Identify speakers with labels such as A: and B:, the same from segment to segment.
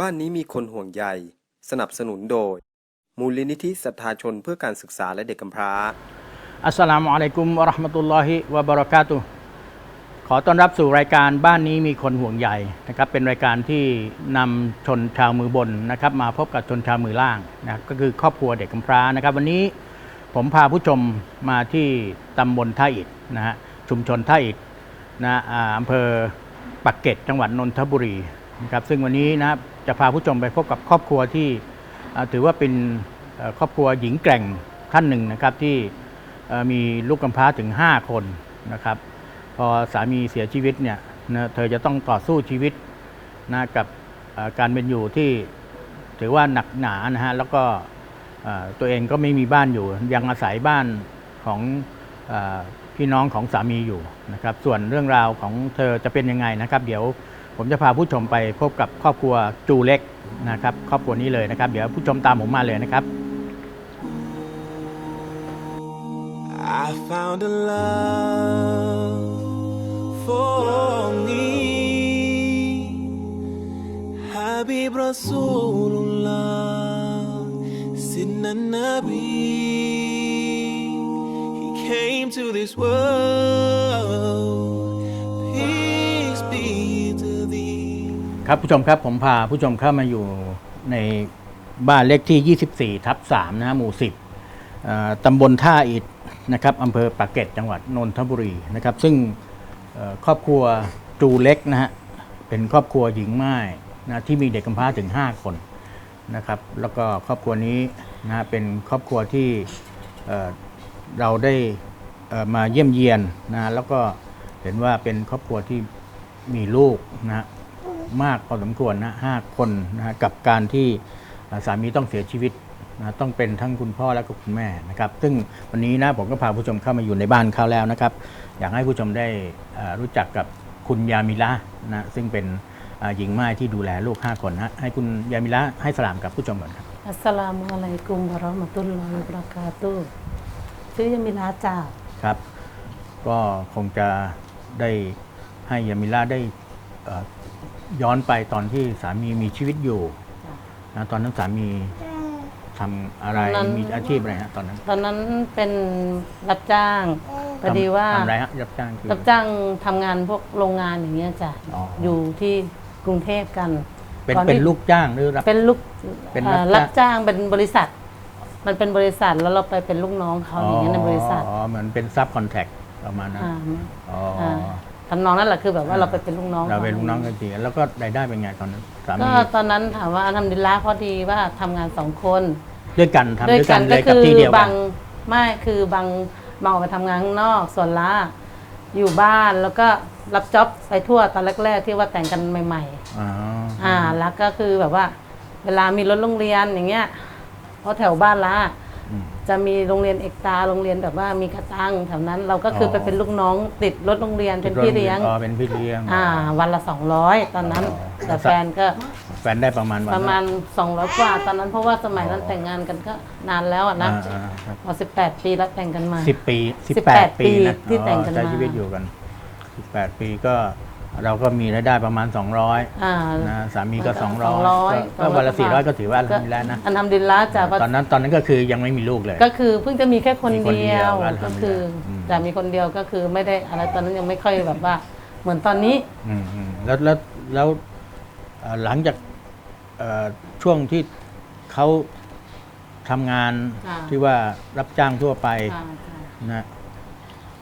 A: บ้านนี้มีคนห่วงใย สนับสนุนโดย มูลนิธิศรัทธาชนเพื่อการศึกษาและเด็กกำพร้า
B: อัสสลามุอะลัยกุมวะเราะห์มะตุลลอฮิวะบะเราะกาตุฮ์ขอต้อนรับสู่รายการบ้านนี้มีคนห่วงใยนะครับ เป็นรายการที่นำชนชาวมือบนนะครับ มาพบกับชนชาวมือล่างนะครับก็คือครอบครัวเด็กกำพร้านะครับ วันนี้ผมพาผู้ชมมาที่ตำบลท่าอิฐนะฮะชุมชนท่าอิฐนะอ่าอำเภอปักเกร็ดจังหวัดนนทบุรีนะครับซึ่งวันนี้นะครับ จะพาผู้ชมไปพบกับครอบครัวที่ถือว่าเป็นครอบครัวหญิงแกร่งท่านหนึ่งนะครับที่มีลูกกำพร้าถึง 5 คนนะครับ พอสามีเสียชีวิตเนี่ยนะเธอจะต้องต่อสู้ชีวิตนะกับการเป็นอยู่ที่ถือว่าหนักหนานะฮะแล้วก็ตัวเองก็ไม่มีบ้านอยู่ ยังอาศัยบ้านของอพี่น้องของสามีอยู่นะครับ ส่วนเรื่องราวของเธอจะเป็นยังไงนะครับ เดี๋ยว ผมจะพาผู้ชมไปพบกับครอบครัวจูเล็กนะครับครอบครัวนี้เลยนะครับ เดี๋ยวผู้ชมตามผมมาเลยนะครับ
C: I found a love for me Habib Rasulullah Sidna Nabi He came to this world
B: ครับผู้ชมครับผมพาผู้ชมเข้ามาอยู่ในบ้านเลขที่ 24 ทับ3นะฮะหมู่ 10ตำบลท่าอิฐนะครับอำเภอปากเกร็ดจังหวัดนนทบุรีนะครับ ซึ่งครอบครัวจูเล็กนะฮะเป็นครอบครัวหญิงไม้นะที่มีเด็กกำพร้าถึง 5 คนนะครับ แล้วก็ครอบครัวนี้นะฮะเป็นครอบครัวที่เเราได้มาเยี่ยมเยียนนะแล้วก็เห็นว่าเป็นครอบครัวที่มีลูกนะ มากพอสมควรนะห้าคนนะฮะกับการที่อ่าสามีต้องเสียชีวิตนะต้องเป็นทั้งคุณพ่อและก็คุณแม่นะครับซึ่งวันนี้นะผมก็พาผู้ชมเข้ามาอยู่ในบ้านเขาแล้วนะครับอยากให้ผู้ชมได้อ่ารู้จักกับคุณยามิละนะซึ่งเป็นอ่าหญิงม่ายที่ดูแลลูก 5 คนนะให้คุณยามิละให้สลามกับผู้ชมก่อนครับ
D: อัสสลามุอะลัยกุมวะเราะห์มะตุลลอฮิวะบะเราะกาตุฮ์ชื่อยามิลาจ่า
B: ครับ ก็คงจะได้ให้ยามิละได้เอ่อ ย้อนไปตอนที่สามีมีชีวิตอยู่นะตอนนั้นสามีทำอะไรมีอาชีพอะไรฮะตอนนั้น
D: ตอนนั้นเป็นรับจ้างพอดีว่า
B: ทำอะไรฮะรับจ้างคือ
D: รับจ้างทำงานพวกโรงงานอย่างเงี้ยจ้ะ
B: อ๋ออ
D: อยู่ที่กรุงเทพกัน
B: เป็น
D: ก่อ
B: เป็น
D: ที่
B: ลูกจ้างหรือรับ
D: เป็นลูก
B: เป็น
D: เอ่อ
B: รั
D: รั
B: บบจ้าง
D: จ้างเป็นบริษัท มันเป็นบริษัทแล้วเราไปเป็นลูกน้องเขาอย่างเงี้ยในบริษัท
B: อ๋อเหมือนเป็นซับคอนแทคประมาณนั้น
D: อ่า
B: อ๋ออ
D: อ่า ทำนองนั่นแหละคือแบบว่าเราไปเป็นลูกน้อง
B: เราเป็น
D: ข
B: ลูกน้องกันจริงแล้วก็รายได้เป็นไงตอนนั้นสามี
D: ก็ตอนนั้นถามว่าทำดินละพอดีว่าทำงานสองคน
B: ด้วยกันทำ
D: ด้วย
B: ด้วย
D: กั
B: กันนเล
D: ก็
B: ยกับ
D: คือ
B: ที่เดียวกับา
D: นงไม่คือบางบางออกไปทำงานข้างนอกส่วนละอยู่บ้านแล้วก็รับจ็อบไปทั่วตอนแรกๆที่ว่าแต่งกันใหม่
B: อ๋อ
D: ๆอ่าแล้วก็คือแบบว่า เวลามีรถโรงเรียนอย่างเงี้ยเพราะแถวบ้านละ
B: อืม
D: จะมีโรงเรียนเอกตาโรงเรียนแบบว่ามีกระตังแถวนั้น เราก็คืออ
B: อ
D: ไปเป็นลูกน้องติดรถโรงเรียนเป็นพี่เลี้ยง
B: อ๋อเป็นพี่เลี้ยง
D: อ่า วันละสองร้อยตอนนั้น
B: อ๋อ
D: แต่แฟนก็
B: แฟนได้ประมาณวัน
D: ประมาณสองร้อยกว่า ตอนนั้นเพราะว่าสมัยนั้นแต่งงานกันก็นานแล้วอะนะ
B: อ่าๆครับ
D: พอสิบแปดปีแล้วแต่งกันมา
B: สิบปีสิบ
D: 18
B: แปดปีนะ
D: ที่แต่งกัน
B: อ๋อใช้
D: มา
B: ชีวิตอยู่กันสิบแปดปีก็ เราก็มีรายได้ประมาณ 200
D: อ่า
B: นะสามีก็
D: สอง
B: 200
D: ร้อย
B: ก็ก็วันละ400 ก็ถือว่าทำแล้วนะ
D: อันทำดินละจ้ะเพราะ
B: ตอนนั้นตอนนั้นก็คือยังไม่มีลูกเลย
D: ก็คือเพิ่งจะมีแค่คน
B: มีคนเดี
D: เดี
B: ย
D: ยวว
B: อัลฮั
D: ก็
B: มดุลิลลาห์
D: คืออ
B: ม
D: จะมีคนเดียวก็คือไม่ได้อะไรตอนนั้นยังไม่ค่อยแบบว่า เหมือนตอนนี้
B: อืมอืมแล้วแล้วแล้วเอ่อหลังจากเอ่อช่วงที่เขาทำงาน
D: ค่ะ
B: ที่ว่ารับจ้างทั่วไป
D: ค่ะค่ะ
B: นะ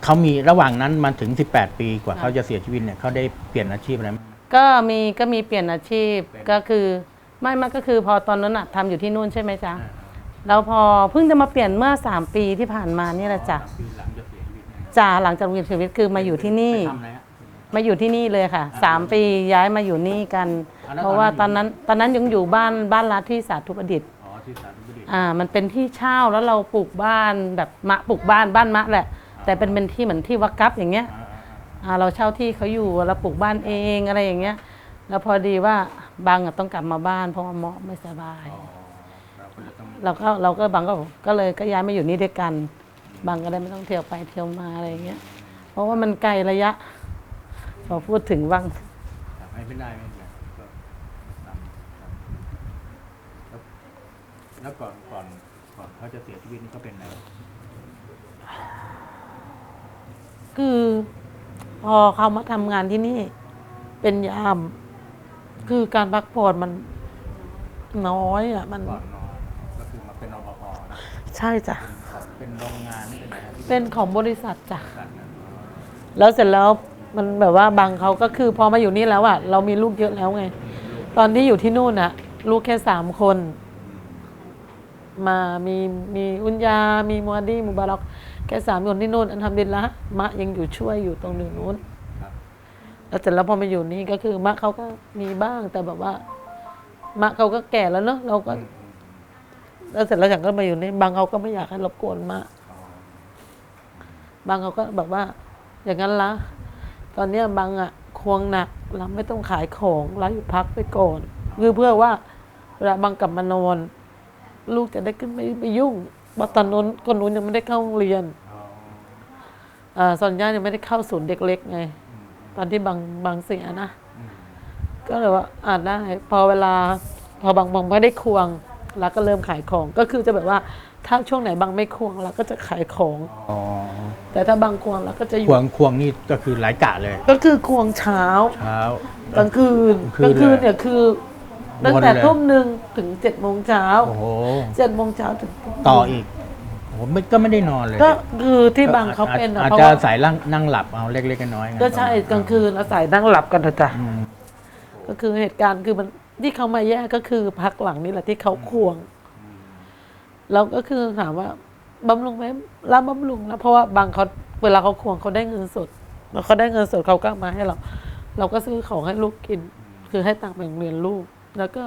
B: เขามีระหว่างนั้นมาถึง 18 ปีกว่า
D: ค่ะ
B: เขาจะเสียชีวิตเนี่ยเขาได้เปลี่ยนอาชีพอะไรไหม
D: ก็มีก็มีเปลี่ยนอาชีพก็คือไม่ไม่ก็คือพอตอนนั้นอะทำอยู่ที่นู่นใช่ไหมจ๊ะแล้วพอเพิ่งจะมาเปลี่ยนเมื่อสามปีที่ผ่านมานี่แหละจ้ะ
B: ปีหลังจะเสียชีวิตเนี่ย
D: จ่าหลังจากมีชีวิตคือมาอยู่ที่นี่
B: ไปทำอะไรฮะ
E: มาอยู่ที่นี่เลยค่ะสามปีย้ายมาอยู่นี่กัน
B: อ่าแล้ว
E: เพราะว่า
B: ต
E: ต
B: อ
E: อนน
B: นั้
E: นั้น นตอนนั้นยังอยู่บ้านบ้านรัฐที่สาธุประดิษฐ์
B: อ๋อที่สาธุประดิษฐ์
E: อ่ามันเป็นที่เช่าแล้วเราปลูกบ้านแบบมะปลูกบ้านบ้านมะแหละ แต่เป็นเป็นที่เหมือนที่วักกัฟอย่างเงี้ย
B: อ่า
E: อ่าเราเช่าที่เขาอยู่เราปลูกบ้านเองอะไรอย่างเงี้ย แล้วพอดีว่าบางอะต้องกลับมาบ้าน เพราะว่าหมอไม่สบาย
B: ๆอ๋อเราก็เลยต้อง
E: เราก็เราก็บางก็ก็เลยก็ย้ายมาอยู่นี่ด้วยกัน บางก็ได้ไม่ต้องเที่ยวไปเที่ยวมาอะไรอย่างเงี้ย เพราะว่ามันไกลระยะ พอพูดถึงบ้าง
B: ทำให้ไม่ได้ไม่เป็นไรก็ตามตามแล้วแล้วก่อนก่อนก่อนเขาจะเสียชีวิตนี่เขาเป็นอะไร
E: คือ พอเขามาทำงานที่นี่เป็นยาม คือการพักผ่อนมันน้อยอะ มัน
B: ก่อนนอนก็คือมาเป็นรปภนะ
E: ใช่จ้ะ
B: เป็นโรงงานนี่เป็นอะไรครับที่
E: เป็นของบริษัทจ้ะ
B: กันนะ
E: แล้วเสร็จแล้วมันแบบว่าบางเขาก็คือพอมาอยู่นี่แล้วอะเรามีลูกเยอะแล้วไง ตอนที่อยู่ที่นู่นอะลูกแค่สามคน มามีมีอุญญามีมูฮัดดีมูบารัก แค่สามคนที่นู่นอันทำดินละมะยังอยู่ช่วยอยู่ตรงหนึ่งนู้น
B: ครับ
E: แล้วเสร็จแล้วพอมาอยู่นี่ก็คือมะเขาก็มีบ้างแต่แบบว่า มะเขาก็แก่แล้วเนอะเราก็ แล้วเสร็จแล้วฉันก็มาอยู่นี่บางเขาก็ไม่อยากให้รบกวนมะ
B: อ๋อบา
E: งเขาก็แบบว่า อย่างนั้นละตอนเนี้ยบางอะควงหนักเราไม่ต้องขายของเราอยู่พักไปก่อนคือเพื่อว่าเวลาบางกลับมานอนลูกจะได้ขึ้นไม่ไปยุ่ง เพราะตอนนู้นคนนู้นยังไม่ได้เข้าโรงเรียน
B: อ๋อ
E: อ่าซอนย่ายังไม่ได้เข้าศูนย์เด็กเล็กไง ตอนที่บางบางเสียนะ
B: อืม
E: ก็เลยว่าอ่านได้ พอเวลา พอบางบางไม่ได้ควงเราก็เริ่มขายของ ก็คือจะแบบว่าถ้าช่วงไหนบางไม่ควงเราก็จะขายของ
B: อ๋อ
E: แต่ถ้าบางควงเราก็จะอ
B: ค
E: ยู่
B: วงควงนี่ก็คือหลายกะเลย
E: ก็คือควงเช้า
B: เช้าก
E: ลางคืน
B: กลางคืน
E: กลางคืนเนี่ยคือ
B: เลย
E: ตั้งแต่
B: วนเลย
E: ทุ่มหนึ่งถึงเจ็ดโมงเช้า
B: โอ้โห
E: เจ็ดโมงเช้าถึงทุ่ม
B: ต่ออีกโอ้โหไม่ก็ไม่ได้นอนเลย
E: ก็คือที่บางเขาเป็นอะ
B: อาจ
E: เพราะ
B: จะ
E: ว่า
B: สายนั่งนั่งหลับเอาเล็กๆน้อยๆงั้น
E: ก็ใช่กลางคืนอาศัยนั่งหลับกันเถอะจ้ะ
B: อืม
E: ก็คือเหตุการณ์คือมันที่เขามาแยกก็คือพักหลังนี่แหละที่เขาควงเราก็คือถามว่าบำรุงไหมรับบำรุงนะเพราะว่าบางเขาเวลาเขาควงเขาได้เงินสดแล้วเขาได้เงินสดเขาก็มาให้เรา เราก็ซื้อของให้ลูกกิน คือให้ตังค์ไปโรงเรียนลูก แล้วก็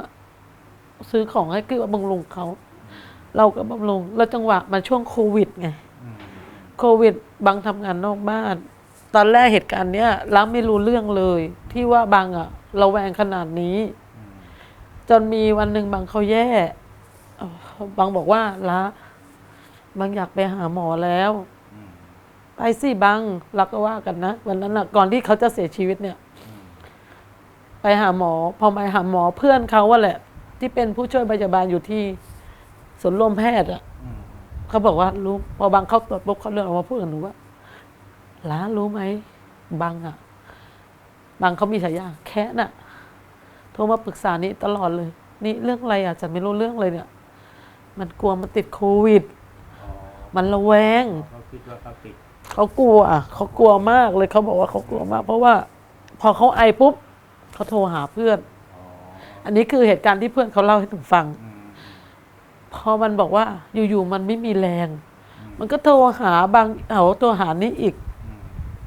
E: ซื้อของให้คือบำรุงเขา เราก็บำรุง แล้วจังหวะมาช่วงโควิดไง โควิดบางทำงานนอกบ้าน ตอนแรกเหตุการณ์เนี้ยเราไม่รู้เรื่องเลย ที่ว่าบางอะเราแวงขนาดนี้ จนมีวันหนึ่งบางเขาแย่เอ่อบางบอกว่าละบางอยากไปหาหมอแล้วไปสิบางเราก็ว่ากันนะ วันนั้นอะก่อนที่เขาจะเสียชีวิตเนี่ย ไปหาหมอ พอไปหาหมอเพื่อนเขาว่าแหละ ที่เป็นผู้ช่วยพยาบาลอยู่ที่สวนลมแพทย์อะเขาบอกว่ารู้พอบางเขาตรวจปุ๊บเขาเดินออกมาพูดกับหนูว่าล้ารู้ไหมบางอะบางเขามีฉายาแค่น่ะ โทรมาปรึกษานี่ตลอดเลย นี่เรื่องอะไรอะจะไม่รู้เรื่องเลยเนี่ย มันกลัวมันติดโควิด มันระแวง
B: เขาคิดว่าเขาติด
E: เขากลัวอะเขากลัวมากเลยเขาบอกว่าเขากลัวมาก เพราะว่า พอเขาไอปุ๊บ เขาโทรหาเพื่อน อันนี้คือเหตุการณ์ที่เพื่อนเขาเล่าให้หนูฟัง พอมันบอกว่าอยู่ๆมันไม่มีแรง มันก็โทรหาบางเอาโทรหานี่อีก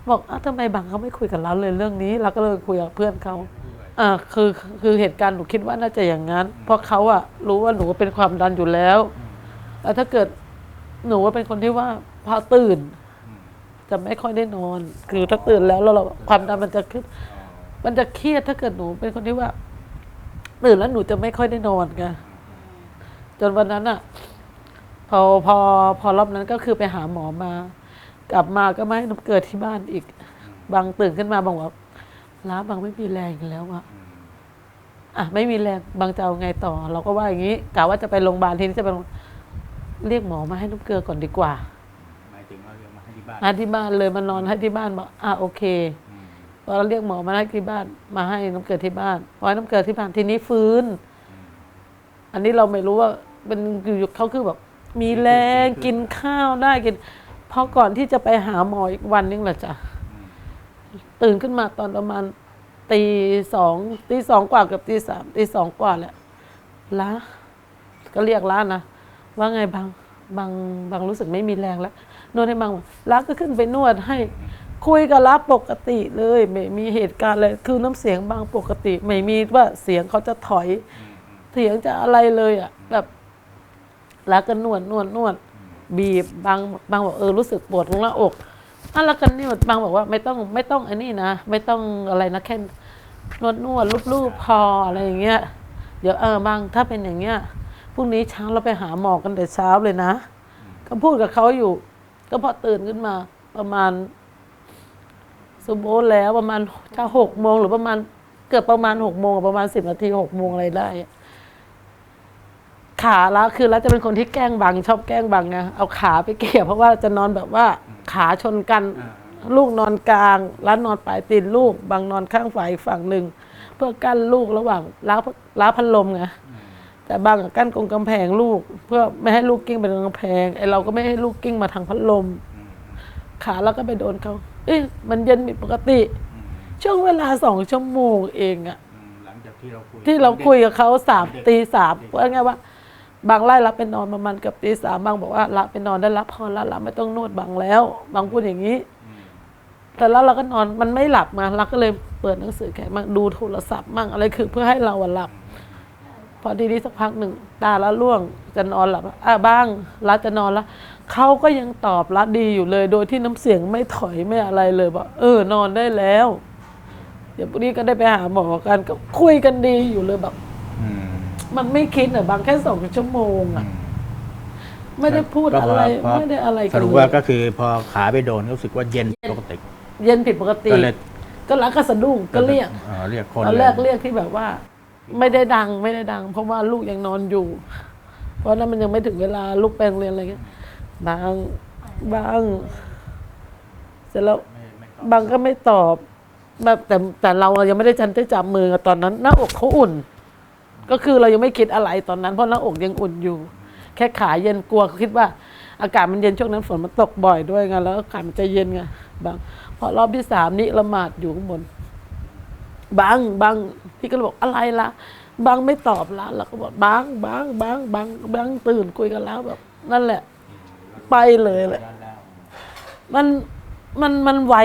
E: บอกอ้าวทำไมบางเขาไม่คุยกับเราเลยเรื่องนี้เราก็เลยคุยกับเพื่อนเขาอ่าคือคือเหตุการณ์หนูคิดว่าน่าจะอย่างนั้น เพราะเขาอะรู้ว่าหนูเป็นความดันอยู่แล้วแต่ถ้าเกิดหนูว่าเป็นคนที่ว่าพอตื่น จะไม่ค่อยได้นอน คือถ้าตื่นแล้วแล้วเราความดันมันจะขึ้น มันจะเครียดถ้าเกิดหนูเป็นคนที่ว่าตื่นแล้วหนูจะไม่ค่อยได้นอนไงจนวันนั้นอะพอพอพอรอบนั้นก็คือไปหาหมอมา กลับมาก็ไม่ให้น้ำเกลือที่บ้านอีก บางตื่นขึ้นมาบอกว่าล้าบางไม่มีแรงอีกแล้วอะอะไม่มีแรงบางจะเอาไงต่อ เราก็ว่าอย่างนี้กะว่าจะไปโรงพยาบาลทีนี้จะไปโรงเรียกหมอมาให้น้ำเกลือก่อนดีกว่า
B: หมายถึงว่าเรียกมาให้ที่บ้าน
E: มาที่บ้านเลยมานอนให้ที่บ้านบอกอะโอเค พอเราเรียกหมอมาให้ที่บ้าน มาให้น้ำเกลือที่บ้านพอให้น้ำเกลือที่บ้านทีนี้ฟื้น อันนี้เราไม่รู้ว่าเป็นอยู่ๆเขาคือแบบมีแรงกินข้าวได้กินพอก่อนที่จะไปหาหมออีกวันนึงแหละจ้ะตื่นขึ้นมาตอนประมาณตีสองตีสองกว่าเกับตีสามตีสองกว่าแหละล้าก็เรียกล้านะว่าไงบางบางบางรู้สึกไม่มีแรงแล้วนวดให้บางล้าก็ขึ้นไปนวดให้ คุยกับรับปกติเลย ไม่มีเหตุการณ์อะไรคือน้ำเสียงบางปกติ ไม่มีว่าเสียงเขาจะถอย เสียงจะอะไรเลยอะแบบแล้วก็นวดนวดนวดบีบบางบางบอกเออรู้สึกปวดตรงหน้าอกอะแล้วก็นวดบางบอกว่าไม่ต้องไม่ต้องไอ้นี่นะ ไม่ต้องอะไรนะแค่นวดนวดรูปรูปพออะไรอย่างเงี้ยเดี๋ยวเออบางถ้าเป็นอย่างเงี้ยพรุ่งนี้เช้าเราไปหาหมอกันแต่เช้าเลยนะ ก็พูดกับเขาอยู่ ก็พอตื่นขึ้นมาประมาณ สมโบทแล้วประมาณถ้าหกโมงหรือประมาณเกือบประมาณหกโมงประมาณสิบนาทีหกโมงอะไรได้อะขาละคือแล้วจะเป็นคนที่แกล้งบังชอบแกล้งบังไงเอาขาไปเกี่ยวเพราะว่าจะนอนแบบว่าขาชนกัน ลูกนอนกลางแล้วนอนปลายตีนลูกบางนอนข้างฝ่ายอีกฝั่งหนึ่งเพื่อกั้นลูกระหว่างล้าวล้าวพัดลมไงแต่บางอะกั้นกรงกำแพงลูก เพื่อไม่ให้ลูกกิ้งไปตรงกำแพงไอเราก็ไม่ให้ลูกกิ้งมาทางพัดลม ขาแล้วก็ไปโดนเขา เอ๊ะมันเย็นผิดปกติ ช่วงเวลาสองชั่วโมงเองอะ
B: หลังจากที่เราคุย
E: ที่เราคุยกับเขาสามตีสามว่าไงว่า บางไล่รับไปนอนประมาณเกับตีสามบางบอกว่ารับไปนอนได้รับพอแล้วรับไม่ต้องนวดบางแล้ว บางพูดอย่างนี้แต่แล้วเราก็นอนมันไม่หลับมาเราก็เลยเปิดหนังสือแข่มั่งดูโทรศัพท์มั่งอะไรคือเพื่อให้เราอะหลับ พอทีนี้สักพักหนึ่งตาละล่วงจะนอนหลับอะบ้างรัดจะนอนแล้ว เขาก็ยังตอบรัดดีอยู่เลย โดยที่น้ำเสียงไม่ถอยไม่อะไรเลยบอกเออนอนได้แล้วเดี๋ยวพรุ่งนี้ก็ได้ไปหาหมอกันก็คุยกันดีอยู่เลยแบบ
B: อืม
E: มันไม่คิดอะบางแค่สองชั่วโมงอะไม่ได้พูด
B: ก็พ
E: อะไร
B: พ
E: ไม่ได้อะไร
B: ส
E: กัน
B: รุป
E: เล
B: ว่ายก็คือพอขาไปโดนรู้สึกว่าเย็นปกติ
E: เย็นผิดปกติ
B: ก็เลย
E: ก็รักก็สะดุ้งก็เรียก
B: อ่าเรียกคน
E: ตอนแรก
B: เลย
E: เรียกที่แบบว่า ไม่ได้ดังไม่ได้ดัง เพราะว่าลูกยังนอนอยู่ เพราะนั้นมันยังไม่ถึงเวลาลูกแปลงเรียนอะไรเงี้ย บางบางเสร็จแล้วบางก็ไม่ตอบแบบแต่แต่เรายังไม่ได้จันได้จับมือกันตอนนั้น หน้าอกเขาอุ่น ก็คือเรายังไม่คิดอะไรตอนนั้น เพราะหน้าอกยังอุ่นอยู่ แค่ขาเย็นกลัวเขาคิดว่า อากาศมันเย็นช่วงนั้นฝนมันตกบ่อยด้วยไงแล้วอากาศมันจะเย็นไงบางพอรอบที่สามนี้ละหมาดอยู่ข้างบนบางบางพี่ก็เลยบอกอะไรล่ะบางไม่ตอบละเราก็บอกบางบางบางบางบางตื่นคุยกันแล้วแบบ นั่นแหละ ไปเลยแหละมันมันมันไว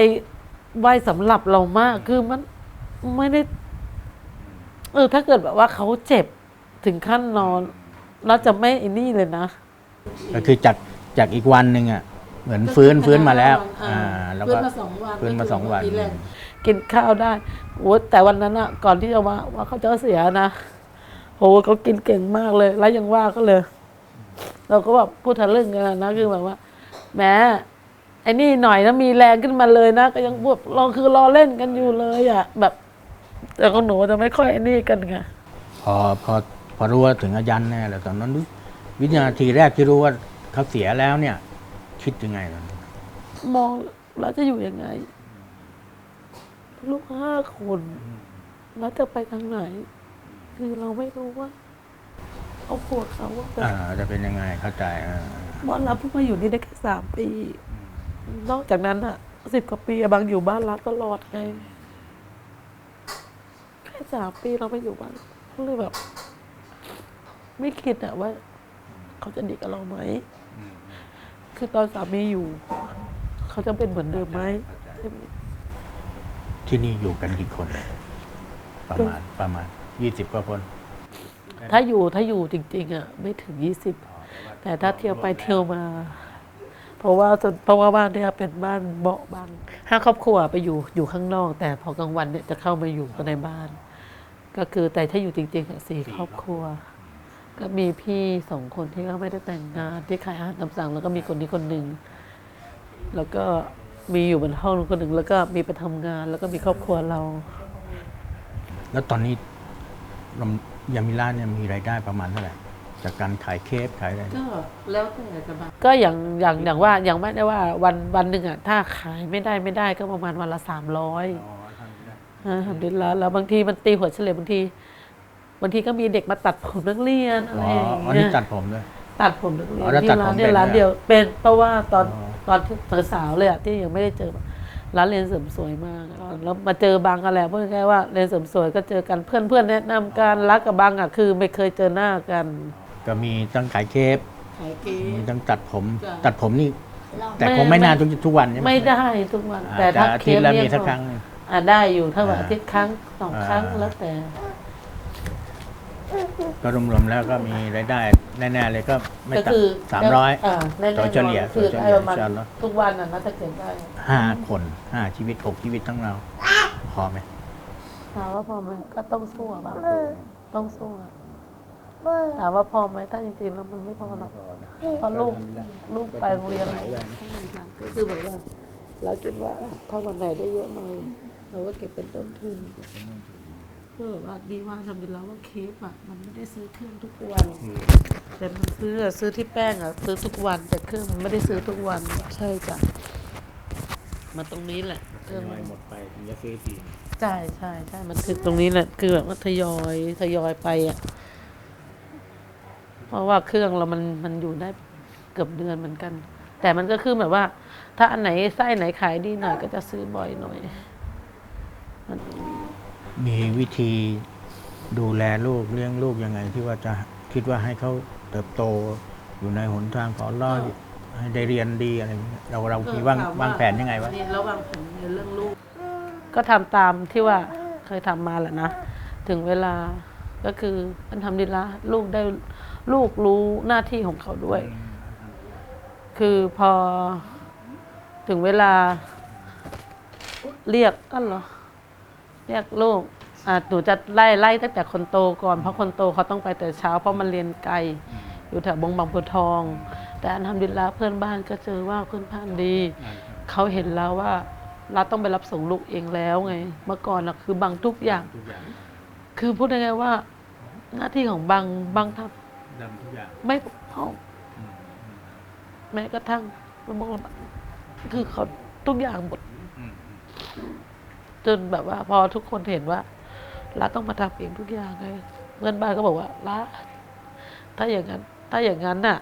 E: ไวสำหรับเรามากคือมันไม่ได้ เออ ถ้าเกิดแบบว่าเขาเจ็บถึงขั้นนอนเราจะไม่ไอ้นี่เลยนะ
B: ก็คือจากจากอีกวันหนึ่งอะ เหมือนฟื้นฟื้นมาแล้ว อ่า แล้ว
E: ฟื้
B: ก็
E: นมาสองวัน
B: ฟื้นมาสองวัน
E: ทีแรกกินข้าวได้โอ้แต่วันนั้นอะก่อนที่จะว่าว่าเขาจะเสียนะโหเขากินเก่งมากเลย แล้วยังว่าเขาเลย เราก็แบบพูดทะลึ่งกันนะคือแบบว่าแหมไอ้นี่หน่อยนะมีแรงขึ้นมาเลยนะ ก็ยังพูดรอคือรอเล่นกันอยู่เลยอะแบบ แต่ของหนูจะไม่ค่อยไอ้นี่กันไง
B: พอพอพอรู้ว่าถึงอายันแน่แล้วตอนนั้นรู้วินาทีแรกที่รู้ว่าเขาเสียแล้วเนี่ย คิดยังไงตอนนั้น
E: มองแล้วจะอยู่ยังไง ลูกห้าคนแล้วจะไปทางไหน คือเราไม่รู้ว่า เขาปวดเขาว่าแบบ
B: อ่าจะเป็นยังไงเข้าใจอ่า
E: บอสเราเพิ่งมาอยู่นี่ได้แค่สามปี นอกจากนั้นอะสิบกว่าปีอะบางอยู่บ้านรักตลอดไงแค่สามปีเราไปอยู่บ้านก็เลยแบบ ไม่คิดอะว่า เขาจะดีกับเราไหม คือตอนสามีอยู่ เขาจะเป็นเหมือนเดิมไหม
B: ที่นี่อยู่กันกี่คน ประมาณประมาณยี่สิบกว่าคน
E: ถ้าอยู่ถ้าอยู่จริงๆอะไม่ถึงยี่สิบแต่ถ้าเที่ยวไปเที่ยวมา เพราะว่าส่วนเพราะว่าบ้านเนี่ยเป็นบ้านเบาะบางห้าครอบครัวไปอยู่อยู่ข้างนอก แต่พอกลางวันเนี่ยจะเข้ามาอยู่กันในบ้าน ก็คือแต่ถ้าอยู่จริงๆอะสี่ครอบครัว ก็มีพี่สองคนที่เขาไม่ได้แต่งงานที่ขายอาหารตามสั่งแล้วก็มีคนนี้คนหนึ่งแล้วก็มีอยู่บนห้องคนหนึ่งแล้วก็มีไปทำงาน แล้วก็มีครอบครัวเรา
B: แล้วตอนนี้ลำ ยามิล่าเนี่ยมีรายได้ประมาณเท่าไหร่จากการขายเคปขายอะไร
E: ก็แล้วแต่จะมาก็อย่างอย่างอย่างว่าอย่างไม่ได้ว่าวันวันหนึ่งอะถ้าขายไม่ได้ไม่ได้ก็ประมาณวันละสามร้อยทำดีแล้วแล้วบางทีมันตีหัวเฉลี่ยบางทีบางทีก็มีเด็กมาตัดผมนักเรียนอะไร
B: อ๋อ
E: อย่าง
B: อัน
E: เงี้
B: นี้
E: ย
B: ตัดผมด้วย
E: ตัดผมนักเรีย
B: อ๋
E: น
B: อแล้ว
E: ที่
B: ตัดผ
E: ร้าน
B: ม
E: เนี่ย
B: เป็น
E: ร้าน
B: ไหม
E: เดียวเป็นเพราะว่าตอน
B: อ๋อ
E: ตอนที่สาวๆเลยอะที่ยังไม่ได้เจอ ร้านเรียนเสริมสวยมาก แล้วมาเจอบางกันแหละพูดง่ายๆว่าเรียนเสริมสวยก็เจอกันเพื่อนเพื่อนๆแนะนำกันรักกับบางอะคือไม่เคยเจอหน้ากัน
B: ก็มีตั้งขายเคป
E: ขายเก
B: มีตั้งตัดผม
E: จ้ะ
B: ตัดผมนี่ แต่คงไม่นานทุกทุกวันใช่ไหม
E: ไม่ได้ทุกวัน
B: อ่า
E: แต่ถ้า
B: อา
E: เค
B: ทิต
E: ส
B: ย์ละ
E: เลี่
B: มี
E: ยง
B: สักครั้งหนึ่ง
E: อ่าได้อยู่ถ้าว่า
B: อ่า
E: อาทิตย์ครั้งสองครั้ง
B: อ่า
E: แล้วแต่
B: ก็รวมๆแล้วก็มีรายได้แน่ๆเลยก็ไม่
E: ก็
B: ต่
E: คือำ
B: สามร้อย
E: อ่าแน่ๆ
B: โดยเฉลี่ย
E: คือ
B: โดยเฉลี่ย
E: ได้ประมาณ
B: อินชาอัลลอฮ์
E: ทุกวันน่ะนะถ้าเกิดได้
B: ห้าคนห้าชีวิตหกชีวิตทั้งเราพอไหม
E: ถามว่าพอไหมก็ต้องสู้อะบ้างต้องสู้อะถามว่าพอไหมถ้าจริงๆแล้วมันไม่พอหรอกเพราะลูกลูกไปโรงเรียนอะไรก็คือแบบว่าเราคิดว่าถ้าวันไหนได้เยอะหน่อยเราก็เก็บเป็นต้นทุน คือว่าดีว่าทำดีแล้วว่าเคฟอะมันไม่ได้ซื้อเครื่องทุกวันแต่มันซื้อซื้อที่แป้งอะซื้อทุกวันแต่เครื่องมันไม่ได้ซื้อทุกวันใช่จ้ะมาตรงนี้แหละเครื่อง
B: หมดไปถึงจะซื้อที
E: ใช่ใช่ใช่มันคือตรงนี้แหละคือแบบว่าทยอยทยอยไปอะเพราะว่าเครื่องเรามันมันอยู่ได้เกือบเดือนเหมือนกัน แต่มันก็คือแบบว่า ถ้าอันไหนไส้ไหนขายดีหน่อยก็จะซื้อบ่อยหน่อย
B: มีวิธีดูแลลูกเลี้ยงลูกยังไง ที่ว่าจะคิดว่าให้เขาเติบโตอยู่ในหนทางของอัลเลอดให้ได้เรียนดีอะไรอย่างเงี้ยเราเรามีวางวางแผนยังไงวะ
E: แล้ววางแผนในเรื่องลูก ก็ทำตามที่ว่าเคยทำมาแหละนะ ถึงเวลาก็คือมันทำดีละลูกได้ลูกรู้หน้าที่ของเขาด้วย คือพอถึงเวลาเรียกกันเหรอ เรียกลูกอะหนูจะไล่ไล่ตั้งแต่คนโตก่อนเพราะคนโตเขาต้องไปแต่เช้า เพราะมันเรียนไกลอยู่แถวบงบางบัวทอง แต่อันทำดีละเพื่อนบ้านก็เจอว่าเพื่อนบ้านดี เขาเห็นแล้วว่าเราต้องไปรับส่งลูกเองแล้วไง เมื่อก่อนนะคือบังทุกอย่าง คือพูดยังไงว่า หน้าที่ของบังบังท
B: ดำทุกอย่างำ
E: ไม่ปกป้องแม้กระทั่งมันบอกว่าคือเขาทุกอย่างหมด จนแบบว่า พอทุกคนเห็นว่าร้านต้องมาทำเองทุกอย่างไงเพื่อนบ้านก็บอกว่าร้านถ้าอย่างนั้น ถ้าอย่างนั้นน่ะ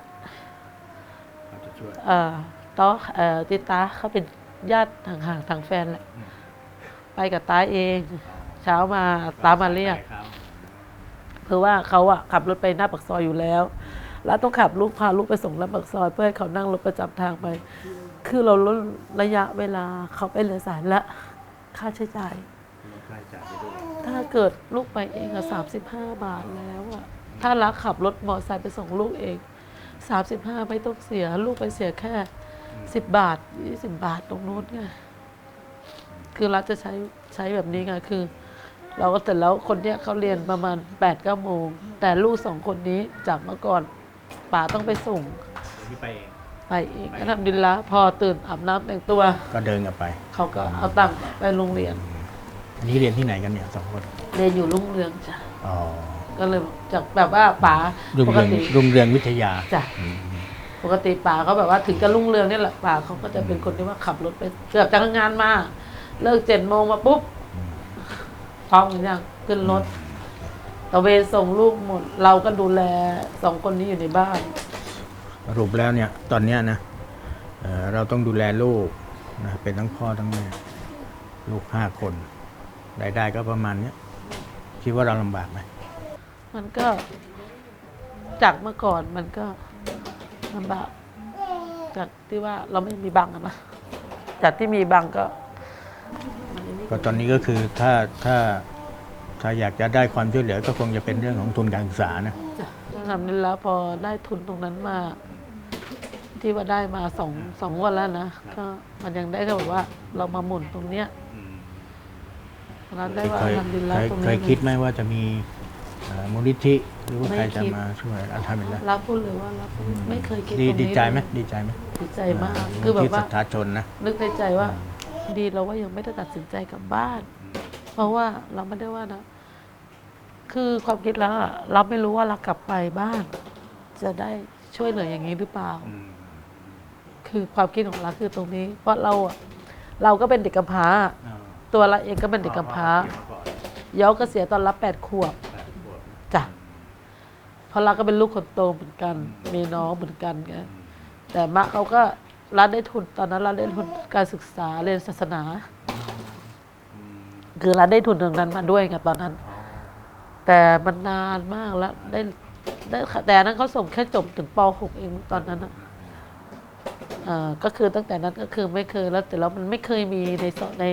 B: เขาจะช่วย
E: เอ่อต้อเอ่อติตาเขาเป็นญาติห่างๆทางแฟนแหละไปกับตาเอง เช้ามาตามาเรียกเพราะว่าเขาอะขับรถไปหน้าปากซอยอยู่แล้ว แล้วต้องขับลูกพาลูกไปส่งหน้าปากซอย เพื่อให้เขานั่งรถประจำทางไป คือเราลดระยะเวลาเขาไปเรือสายและ ค่าใช้จ่ายถ้าเกิดลูกไปเองอะสามสิบห้าบาทแล้วอะถ้ารักขับรถมอเตอร์ไซค์ไปส่งลูกเองสามสิบห้าไม่ต้องเสีย ลูกไปเสียแค่สิบบาทยี่สิบบาทตรงนู้นไงคือรัฐจะใช้ใช้แบบนี้ไงคือ เราก็แต่แล้วคนเนี้ยเขาเรียนประมาณแปดเก้าโมง แต่ลูกสองคนนี้จากเมื่อก่อนป๋าต้องไปส่ง
B: ที่ไปเอง
E: ไปเองก็ทำดินละพอตื่นอาบน้ำแต่งตัว
B: ก็เดินกลับไป
E: เขาก็เอาตังค์ไปโรงเรียน
B: อันนี้เรียนที่ไหนกันเนี่ยสองคน
E: เรียนอยู่รุ่งเรืองจ้ะ
B: อ๋อ
E: ก็เลยจากแบบว่าป๋า
B: รุ่ง
E: ปก
B: เรือง
E: ติ
B: รุ่งเรืองวิทยา
E: จ้ะปกติป๋าเขาแบบว่าถึงจะรุ่งเรืองเนี่ยแหละป๋าเขาก็จะเป็นคนที่ว่าขับรถไปเกือบจะทำงานมา เลิกเจ็ดโมงมาปุ๊บพร้อมกันยังขึ้นรถตะเวนส่งลูกหมด เราก็ดูแลสองคนนี้อยู่ในบ้าน
B: สรุปแล้วเนี่ยตอนเนี้ยนะเอ่อเราต้องดูแลลูกนะเป็นทั้งพ่อทั้งแม่ลูกห้าคนรายได้ก็ประมาณเนี้ยคิดว่าเราลำบากไหม
E: มันก็จากเมื่อก่อนมันก็ลำบากจากที่ว่าเราไม่มีบังค์อะนะจากที่มีบังค์ก็
B: ก็ตอนนี้ก็คือถ้าถ้าถ้าอยากจะได้ความช่วยเหลือก็คงจะเป็นเรื่องของทุนการศึกษานะ
E: ทำนี้แล้วพอได้ทุนตรงนั้นมา ที่ว่าได้มาสองสองงวันแล้วนะก็มันยังได้ก็แบบว่าเรามาหมุนตรงเนี้ยเราได้ว่า
B: เคย
E: ทำดิน
B: เค
E: แล้ว
B: ย
E: ตรง
B: เค
E: นี้
B: ยคิดไหมว่าจะมีเอ่อมูลนิธิหรือว่า
E: ไม่
B: ใครจะ
E: คิด
B: มาช่วยอัลฮัมดุลิลละ
E: รับพูดเลยว่ารับไม่เคยคิด
B: ดี
E: ตรงนี้
B: ดีใจไหม
E: เลย
B: ดีใจไหม
E: ดีใจมากคือแบบ
B: ที่
E: ว่า
B: ศรัทธาชนนะ
E: นึกในใจว่า ดีเราว่ายังไม่ได้ตัดสินใจกลับบ้าน เพราะว่าเราไม่ได้ว่านะ คือความคิดแล้วอะเราไม่รู้ว่าเรากลับไปบ้าน จะได้ช่วยเหลืออย่างนี้หรือเปล่า คือความคิดของเราคือตรงนี้ เพราะเราอะเราก็เป็นเด็กกำพร้าตัวเราเองก็เป็นเด็กกำพร้าเย้าก็เสียตอนรับแปดขวบจ้ะเพราะเราก็เป็นลูกคนโตเหมือนกัน มีน้องเหมือนกันไงแต่มะเขาก็รัฐได้ทุนตอนนั้นเราได้ทุนการศึกษาเรียนศาสนาคือรัฐได้ทุนตรงนั้นมาด้วยไงตอนนั้นแต่มันนานมากแล้วได้ได้แต่อันนั้นเขาส่งแค่จบถึงป .6 เองตอนนั้นอะเอ่อ ก็คือตั้งแต่นั้นก็คือไม่เคยแล้วแต่เรามันไม่เคยมีในใน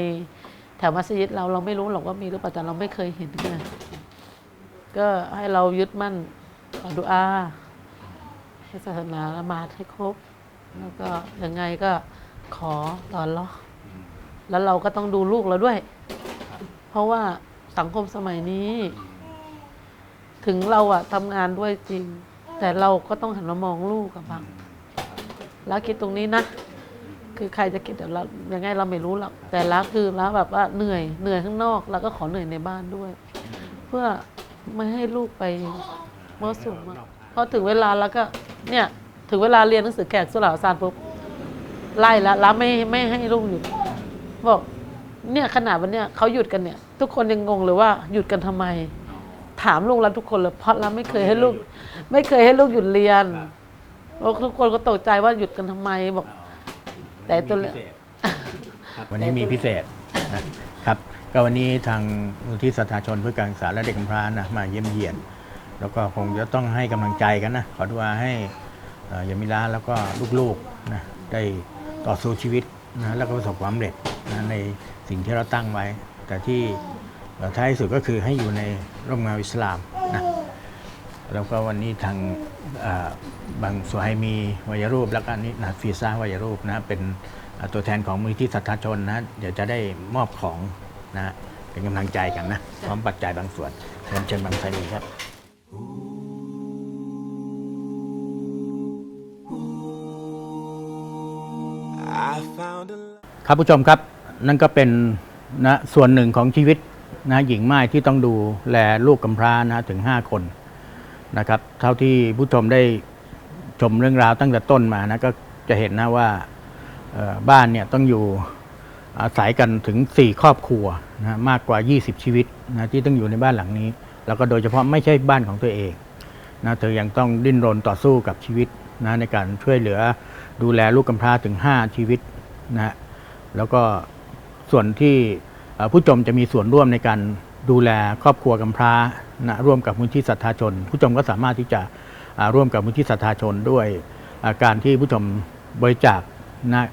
E: แถวมัสยิดเราเราไม่รู้หรอกว่ามีหรือเปล่าแต่เราไม่เคยเห็นไงก็ให้เรายึดมั่นอดุอาให้ศาสนาละหมาดให้ครบ แล้วก็ยังไงก็ขอตอนรอแล้วเราก็ต้องดูลูกเราด้วย เพราะว่าสังคมสมัยนี้ ถึงเราอะทำงานด้วยจริง แต่เราก็ต้องหันมามองลูกกับบัง แล้วคิดตรงนี้นะ คือใครจะคิดเดี๋ยวเรายังไงเราไม่รู้หรอกแต่ละคือละแบบว่าเหนื่อยเหนื่อยข้างนอกแล้วก็ขอเหนื่อยในบ้านด้วย เพื่อไม่ให้ลูกไปมั่วสุมอะพอถึงเวลาแล้วก็เนี่ยถึงเวลาเรียนหนังสือแขกสุเหร่าซานปุ๊บไล่แล้วแล้วไม่ไม่ให้ลูกหยุดบอกเนี่ยขนาดวันเนี้ยเขาหยุดกันเนี่ย ทุกคนยังงงเลยว่าหยุดกันทำไม ถามลูกแล้วทุกคนเลยเพราะเราไม่เคยให้ลูก ไม่เคยให้ลูกหยุดเรียน แล้วทุกคนก็ตกใจว่าหยุดกันทำไมบอก แต่ตัวเล
B: วันนี้มีพิเศษนะครับก็วันนี้ทางมูลที่สถาชนเพื่อการศึกษาและเด็กกำพร้านะมาเยี่ยมเยียน แล้วก็คงจะต้องให้กำลังใจกันนะขอดูอาให้เอ่อยามิลาแล้วก็ลูกๆนะได้ต่อสู้ชีวิตนะแล้วก็ประสบความสำเร็จนะในสิ่งที่เราตั้งไว้ แต่ที่เอ่อท้ายสุดก็คือให้อยู่ในร่มเงาอิสลามนะแล้วก็วันนี้ทางเอ่อ บางสุไฮมีวัยรูป แล้วก็นี่นะฟีซ่าวัยรูปนะเป็นเอ่อตัวแทนของมูลที่สัทธาชนนะเดี๋ยวจะได้มอบของนะเป็นกำลังใจกันนะพร้อมปัจจัยบางส่วนเชิญเชิญบางไซมีครับ
C: I found a
B: ครับผู้ชมครับนั่นก็เป็นนะส่วนหนึ่งของชีวิตนะหญิงไม้ที่ต้องดูแลลูกกำพร้านะถึง 5 คน นะครับ เท่าที่ผู้ชมได้ชมเรื่องราวตั้งแต่ต้นมานะก็จะเห็นนะว่าบ้านเนี่ยต้องอยู่อาศัยกันถึง 4 ครอบครัวนะมากกว่า 20 ชีวิตนะที่ต้องอยู่ในบ้านหลังนี้ แล้วก็โดยเฉพาะไม่ใช่บ้านของตัวเองนะเธอยังต้องดิ้นรนต่อสู้กับชีวิตนะในการช่วยเหลือดูแลลูกกำพร้าถึง 5 ชีวิตนะแล้วก็ส่วนที่ผู้ชมจะมีส่วนร่วมในการ ดูแลครอบครัวกำพร้านะร่วมกับมูลที่ศรัทธาชน ผู้ชมก็สามารถที่จะร่วมกับมูลที่ศรัทธาชนด้วยาการที่ผู้ชมบริจาคนะ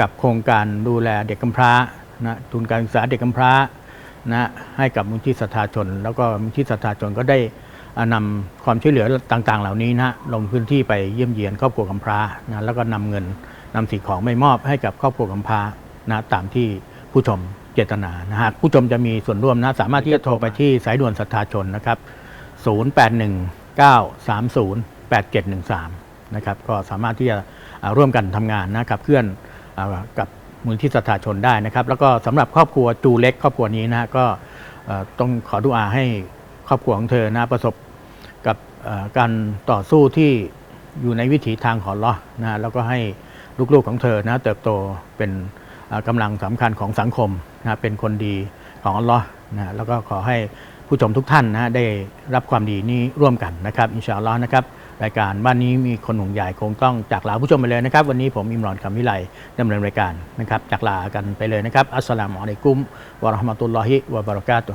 B: กับโครงการดูแลเด็กกำพร้านะทุนการศึกษาเด็กกำพร้านะให้กับมูลที่ศรัทธาชน แล้วก็มูลที่ศรัทธาชนก็ได้อ่านำความช่วยเหลือต่างๆ เหล่านี้นะลงพื้นที่ไปเยี่ยมเยียนครอบครัวกำพร้านะแล้วก็นำเงินนำสิ่งของไปมอบให้กับครอบครัวกำพร้านะตามที่ผู้ชม จตนานะฮะผู้ชมจะมีส่วนร่วมนะสามารถที่จะโทรไปที่สายด่วนศรัทธาชนนะครับ 0819308713 นะครับก็สามารถที่จะอ่าร่วมกันทำงานนะครับเคลื่อนอากับมูลที่ศรัทธาชนได้นะครับ แล้วก็สำหรับครอบครัวจูเล็กครอบครัวนี้นะฮะก็เอ่อต้องขอดุอาให้ครอบครัวของเธอนะประสบกับเอ่อการต่อสู้ที่อยู่ในวิถีทางของอัลเลอฮ์นะแล้วก็ให้ลูกๆของเธอนะเติบโตเป็น อ่าลังสำคัญของสังคมนะเป็นคนดีของอัลลอฮ์นะแล้วก็ขอให้ผู้ชมทุกท่านนะได้รับความดีนี้ร่วมกันนะครับ อินชาอัลลอฮ์นะครับรายการบ้านนี้มีคนห่วงใหญ่คงต้องจากลาผู้ชมไปเลยนะครับ วันนี้ผมอิมรอนคำวิไลดำเนินรายการนะครับจากลากันไปเลยนะครับ อัสสลามุอะลัยกุมวะราะห์มะตุลลอฮิวะบะเราะกาตุ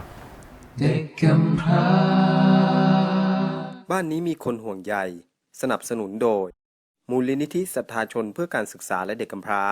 F: เด็กกำพร้า
A: บ้านนี้มีคนห่วงใยสนับสนุนโดย มูลนิธิศรัทธาชนเพื่อการศึกษาและเด็กกำพร้า